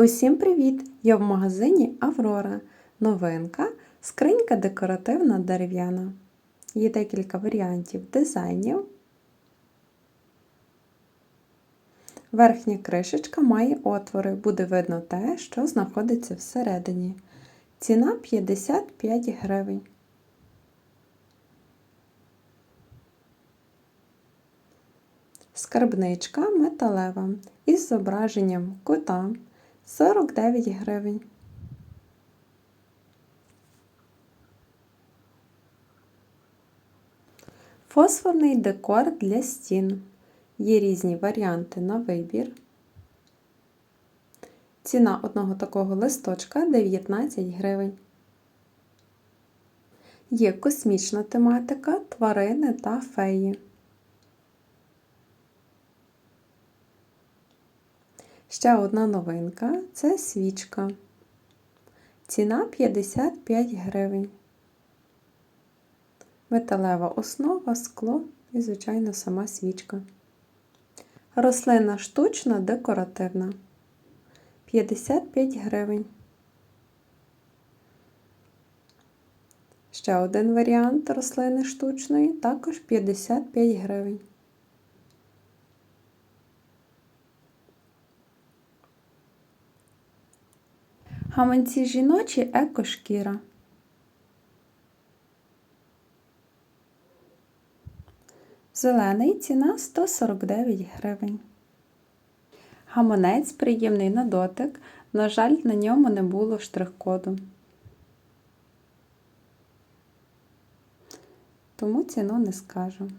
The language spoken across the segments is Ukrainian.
Усім привіт! Я в магазині Аврора. Новинка скринька декоративна дерев'яна. Є декілька варіантів дизайнів. Верхня кришечка має отвори, буде видно те, що знаходиться всередині. Ціна 55 гривень. Скарбничка металева із зображенням кота 49 гривень. Фосфорний декор для стін. Є різні варіанти на вибір. Ціна одного такого листочка 19 гривень. Є космічна тематика, тварини та феї. Ще одна новинка це свічка. Ціна 55 гривень. Металева основа, скло і, звичайно, сама свічка. Рослина штучна, декоративна. 55 гривень. Ще один варіант рослини штучної, також 55 гривень. Гаманці жіночі екошкіра. Зелений ціна 149 гривень. Гаманець приємний на дотик. На жаль, на ньому не було штрих-коду. Тому ціну не скажу.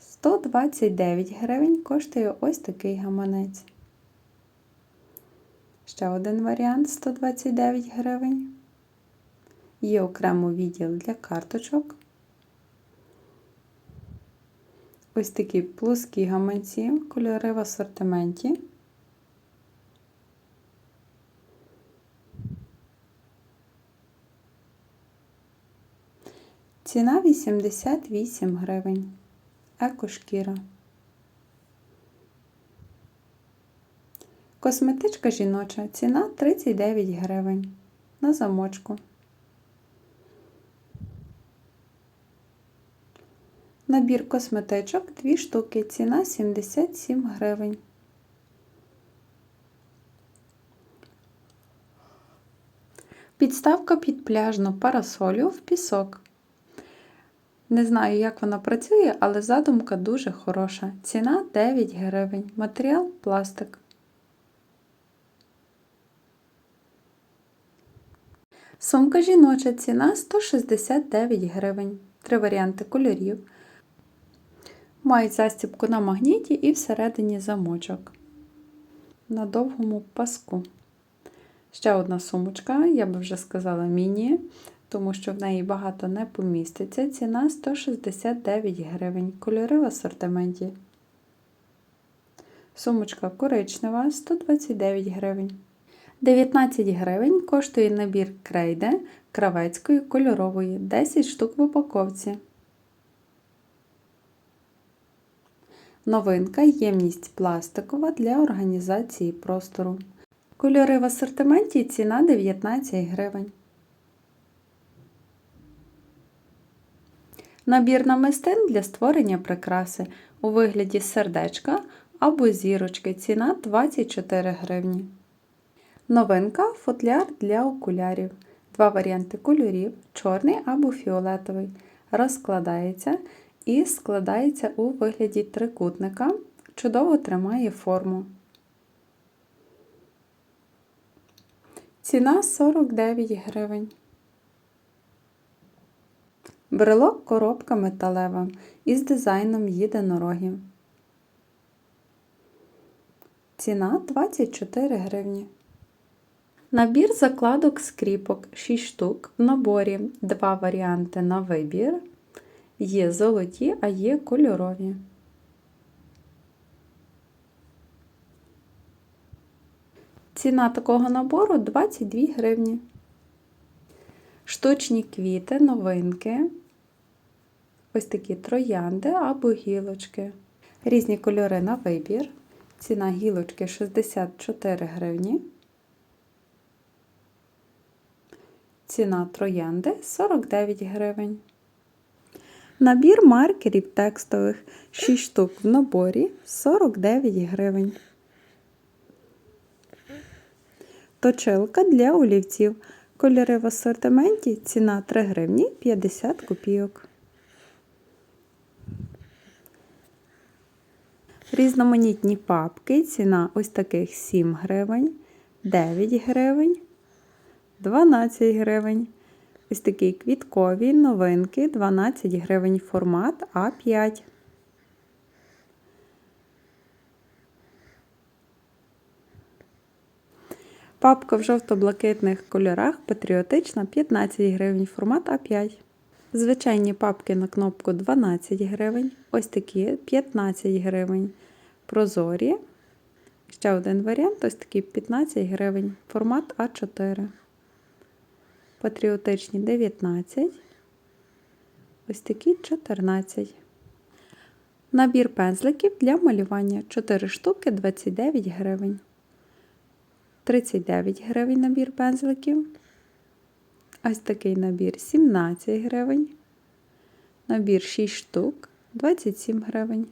129 гривень коштує ось такий гаманець. Ще один варіант 129 гривень. Є окремо відділ для карточок. Ось такі плоскі гаманці, кольори в асортименті. Ціна 88 гривень. Екошкіра. Косметичка жіноча. Ціна 39 гривень. На замочку. Набір косметичок 2 штуки. Ціна 77 гривень. Підставка під пляжну парасолю в пісок. Не знаю, як вона працює, але задумка дуже хороша. Ціна 9 гривень. Матеріал пластик. Сумка жіноча ціна 169 гривень. Три варіанти кольорів. Мають застібку на магніті і всередині замочок. На довгому паску. Ще одна сумочка, я би вже сказала, міні, тому що в неї багато не поміститься. Ціна 169 гривень. Кольори в асортименті. Сумочка коричнева 129 гривень. 19 гривень коштує набір крейди кравецької кольорової 10 штук в упаковці. Новинка ємність пластикова для організації простору. Кольори в асортименті ціна 19 гривень. Набір намистин для створення прикраси у вигляді сердечка або зірочки. Ціна 24 гривні. Новинка футляр для окулярів. Два варіанти кольорів чорний або фіолетовий. Розкладається і складається у вигляді трикутника. Чудово тримає форму. Ціна 49 гривень. Брелок коробка металева із дизайном єдинорогів. Ціна 24 гривні. Набір закладок скріпок 6 штук. В наборі два варіанти на вибір. Є золоті, а є кольорові. Ціна такого набору 22 гривні. Штучні квіти, новинки. Ось такі троянди або гілочки. Різні кольори на вибір. Ціна гілочки 64 гривні. Ціна троянди 49 гривень. Набір маркерів текстових 6 штук в наборі 49 гривень. Точилка для олівців. Кольори в асортименті ціна 3 гривні 50 копійок. Різноманітні папки. Ціна ось таких 7 гривень, 9 гривень, 12 гривень. Ось такі квіткові новинки 12 гривень формат А5. Папка в жовто-блакитних кольорах патріотична 15 гривень формат А5. Звичайні папки на кнопку 12 гривень. Ось такі 15 гривень. Прозорі. Ще один варіант ось такі 15 гривень. Формат А4 патріотичні 19, ось такі 14. Набір пензликів для малювання 4 штуки 29 гривень. 39 гривень набір пензликів. Ось такий набір 17 гривень. Набір 6 штук 27 гривень.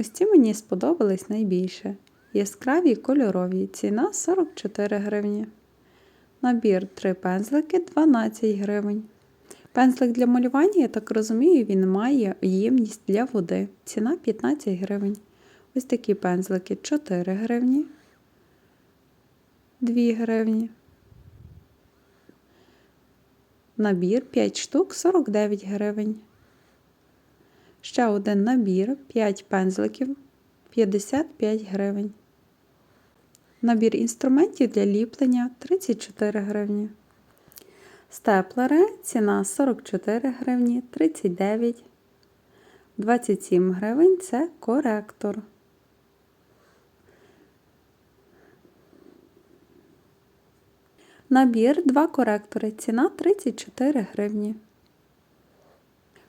Ось ці мені сподобались найбільше. Яскраві кольорові. Ціна 44 гривні. Набір 3 пензлики 12 гривень. Пензлик для малювання, я так розумію, він має ємність для води. Ціна 15 гривень. Ось такі пензлики 4 гривні, 2 гривні. Набір 5 штук 49 гривень. Ще один набір 5 пензликів 55 гривень. Набір інструментів для ліплення 34 гривні. Степлери ціна 44 гривні, 39, 27 гривень це коректор. Набір 2 коректори. Ціна 34 гривні.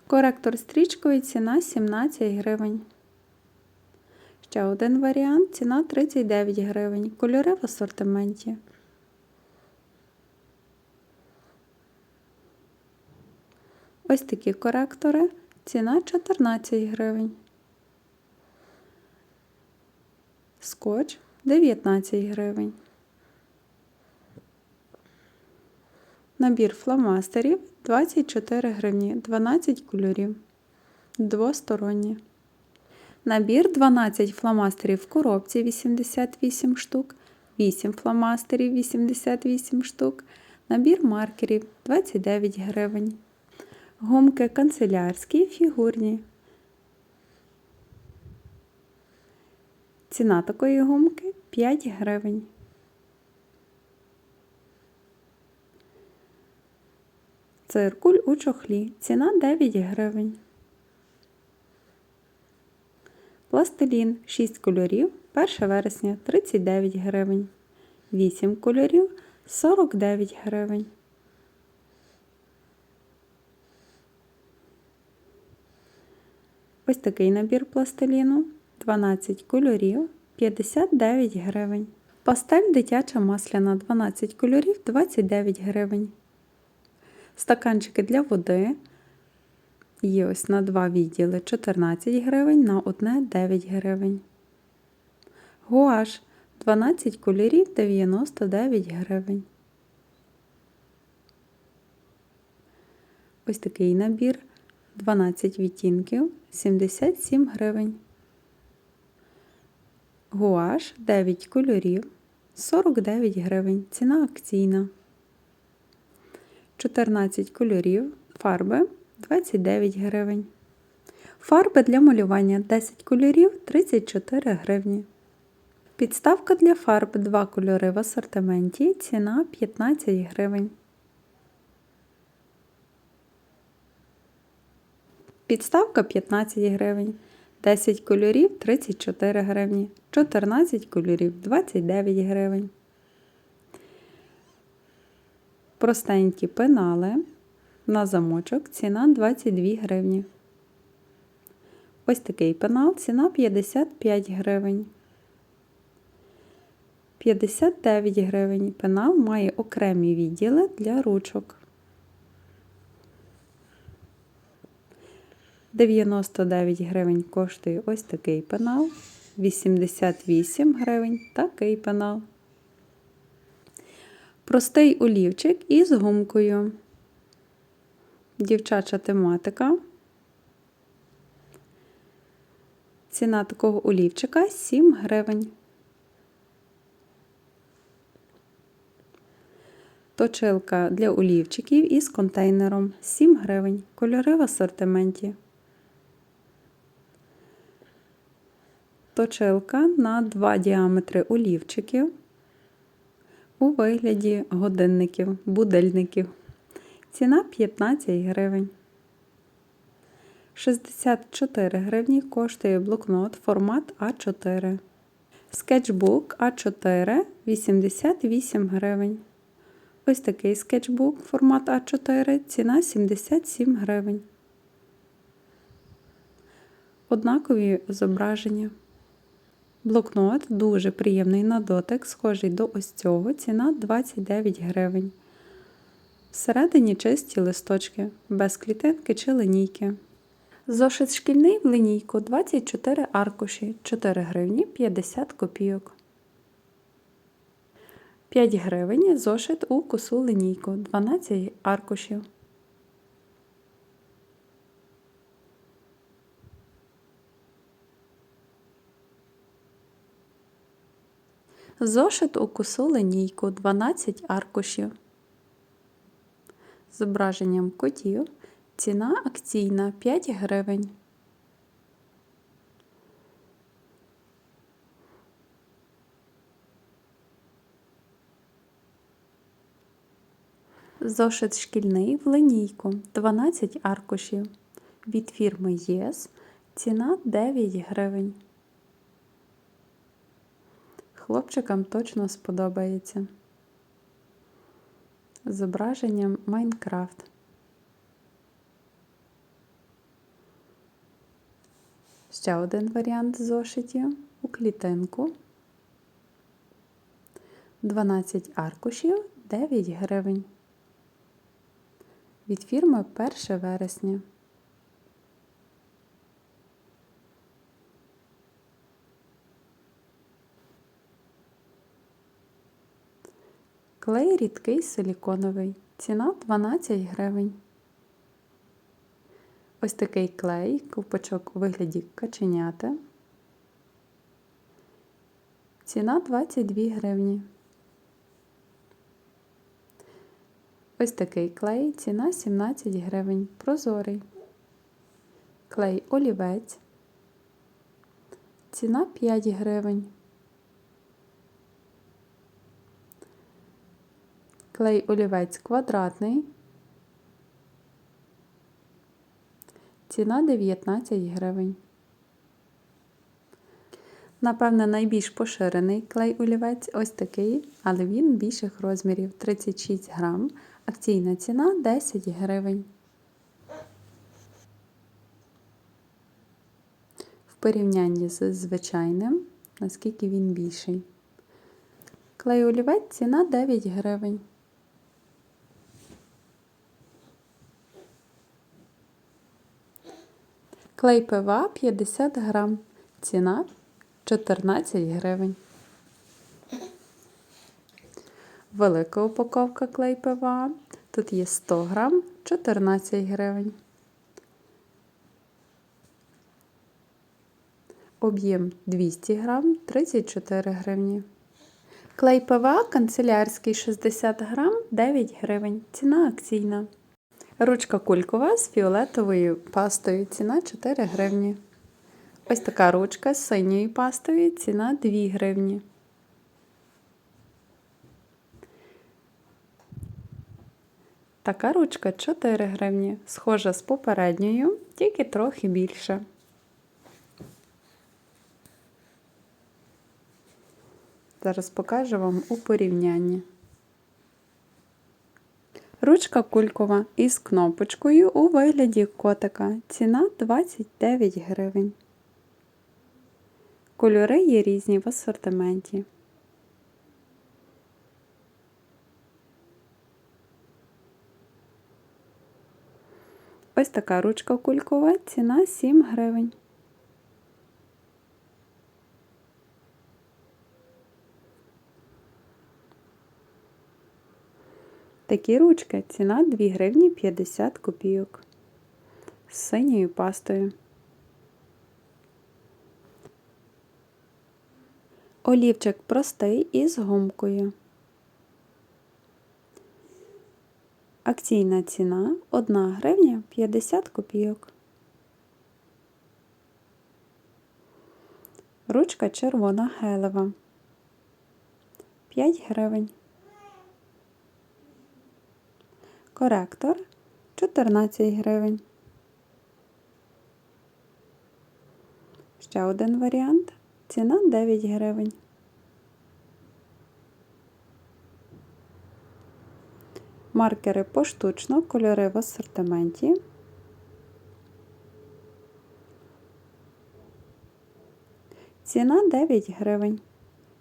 Коректор стрічковий ціна 17 гривень. Ще один варіант. Ціна 39 гривень. Кольори в асортименті. Ось такі коректори. Ціна 14 гривень. Скотч 19 гривень. Набір фломастерів 24 гривні, 12 кольорів. Двосторонні. Набір 12 фломастерів в коробці 88 штук, 8 фломастерів 88 штук, набір маркерів 29 гривень. Гумки канцелярські фігурні. Ціна такої гумки 5 гривень. Циркуль у чохлі. Ціна 9 гривень. Пластилін 6 кольорів 1 вересня 39 гривень. 8 кольорів 49 гривень. Ось такий набір пластиліну 12 кольорів 59 гривень. Пастель дитяча масляна 12 кольорів 29 гривень. Стаканчики для води Є ось на два відділи 14 гривень, на одне 9 гривень. Гуаш 12 кольорів 99 гривень. Ось такий набір 12 відтінків 77 гривень. Гуаш 9 кольорів 49 гривень. Ціна акційна. 14 кольорів фарби 29 гривень. Фарби для малювання 10 кольорів 34 гривні. Підставка для фарб 2 кольори в асортименті. Ціна 15 гривень. Підставка 15 гривень. 10 кольорів 34 гривні. 14 кольорів 29 гривень. Простенькі пенали на замочок ціна 22 гривні. Ось такий пенал, ціна 55 гривень. 59 гривень. Пенал має окремі відділи для ручок. 99 гривень коштує ось такий пенал. 88 гривень такий пенал. Простий олівчик із гумкою. Дівчача тематика. Ціна такого олівчика 7 гривень. Точилка для олівчиків із контейнером 7 гривень. Кольори в асортименті. Точилка на 2 діаметри олівчиків у вигляді годинників, будильників. Ціна 15 гривень. 64 гривні коштує блокнот формат А4. Скетчбук А4 88 гривень. Ось такий скетчбук формат А4, ціна 77 гривень. Однакові зображення. Блокнот дуже приємний на дотик, схожий до ось цього, ціна 29 гривень. Всередині чисті листочки, без клітинки чи линійки. Зошит шкільний в линійку 24 аркуші, 4 гривні 50 копійок. 5 гривень зошит у косу линійку 12 аркушів. Зошит у косу линійку 12 аркушів. Зображенням котів. Ціна акційна 5 гривень. Зошит шкільний в линійку 12 аркушів. Від фірми ЄС. Ціна 9 гривень. Хлопчикам точно сподобається. Зображенням Майнкрафт. Ще один варіант зошитів у клітинку. 12 аркушів 9 гривень. Від фірми 1 вересня. Клей рідкий силіконовий. Ціна 12 гривень. Ось такий клей, ковпачок у вигляді каченята. Ціна 22 гривні. Ось такий клей, ціна 17 гривень. Прозорий. Клей олівець. Ціна 5 гривень. Клей олівець квадратний. Ціна 19 гривень. Напевне, найбільш поширений клей олівець ось такий, але він більших розмірів 36 грам. Акційна ціна 10 гривень. В порівнянні з звичайним, наскільки він більший. Клей олівець ціна 9 гривень. Клей ПВА 50 грам. Ціна 14 гривень. Велика упаковка клей ПВА. Тут є 100 грам 14 гривень. Об'єм 200 грам 34 гривні. Клей ПВА канцелярський 60 грам 9 гривень. Ціна акційна. Ручка кулькова з фіолетовою пастою. Ціна 4 гривні. Ось така ручка з синьою пастою. Ціна 2 гривні. Така ручка 4 гривні. Схожа з попередньою, тільки трохи більше. Зараз покажу вам у порівнянні. Ручка кулькова із кнопочкою у вигляді котика. Ціна 29 гривень. Кольори є різні в асортименті. Ось така ручка кулькова, ціна 7 гривень. Такі ручки ціна 2 гривні 50 копійок з синьою пастою. Олівчик простий із гумкою. Акційна ціна 1 гривня 50 копійок. Ручка червона гелева 5 гривень. Коректор 14 гривень. Ще один варіант. Ціна 9 гривень. Маркери поштучно, кольори в асортименті. Ціна 9 гривень.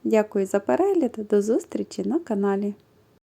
Дякую за перегляд. До зустрічі на каналі.